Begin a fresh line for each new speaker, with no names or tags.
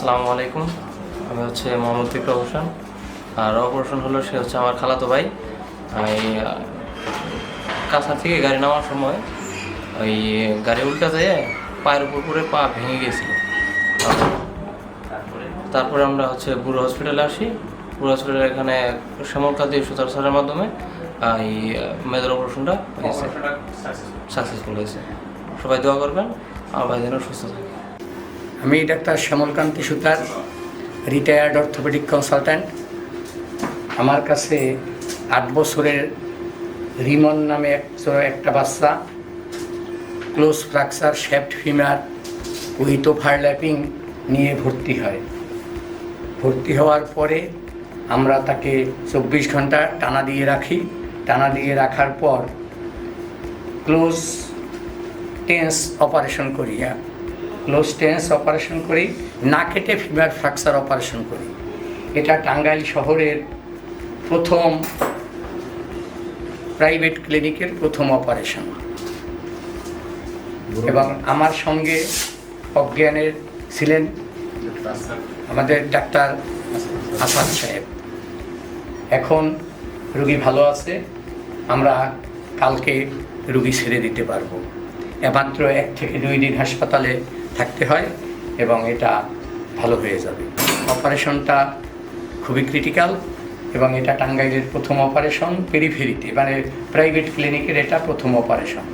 আসসালামু আলাইকুম। আমি হচ্ছে মোহাম্মদ ফিকর হোসেন। আর অপারেশন হলো সে হচ্ছে আমার খালাতো ভাই। আমি কাছার থেকে গাড়ি নামার সময় ওই গাড়ি উল্টা যেয়ে পায়ের উপর করে পা ভেঙে গেছিল তারপরে আমরা হচ্ছে বুড়ো হসপিটালে আসি। বুড়ো হসপিটালে এখানে শ্যামলকা দিয়ে সুতার সারের মাধ্যমে এই মেজর অপারেশনটা হয়েছে। সাকসেসফুল হয়েছে। সবাই দোয়া করবেন। আমার ভাই যেন সুস্থ থাকে।
আমি ডাক্তার শ্যামলকান্তি সুতার রিটায়ার্ড অর্থোপেডিক কনসালট্যান্ট আমার কাছে আট বছরের রিমন নামে এক একটা বাচ্চা close fracture shaft femur with overlapping নিয়ে ভর্তি হয়। ভর্তি হওয়ার পরে আমরা তাকে চব্বিশ ঘণ্টা টানা দিয়ে রাখি। টানা দিয়ে রাখার পর ক্লোজ টেন্স অপারেশন করি। ক্লোজ টেন্স অপারেশন করি না কেটে ফিমার ফ্র্যাকচার অপারেশন করি। এটা টাঙ্গাইল শহরের প্রথম প্রাইভেট ক্লিনিকের প্রথম অপারেশন। এবং আমার সঙ্গে অজ্ঞানের ছিলেন আমাদের ডাক্তার আসাদ সাহেব। এখন রুগী ভালো আছে আমরা কালকে রুগী ছেড়ে দিতে পারব। মাত্র এক থেকে দুই দিন হাসপাতালে থাকতে হয় এবং এটা ভালো হয়ে যাবে। অপারেশনটা খুবই ক্রিটিক্যাল এবং এটা টাঙ্গাইলের প্রথম অপারেশন পেরিফেরিতে মানে প্রাইভেট ক্লিনিকের এটা প্রথম অপারেশন।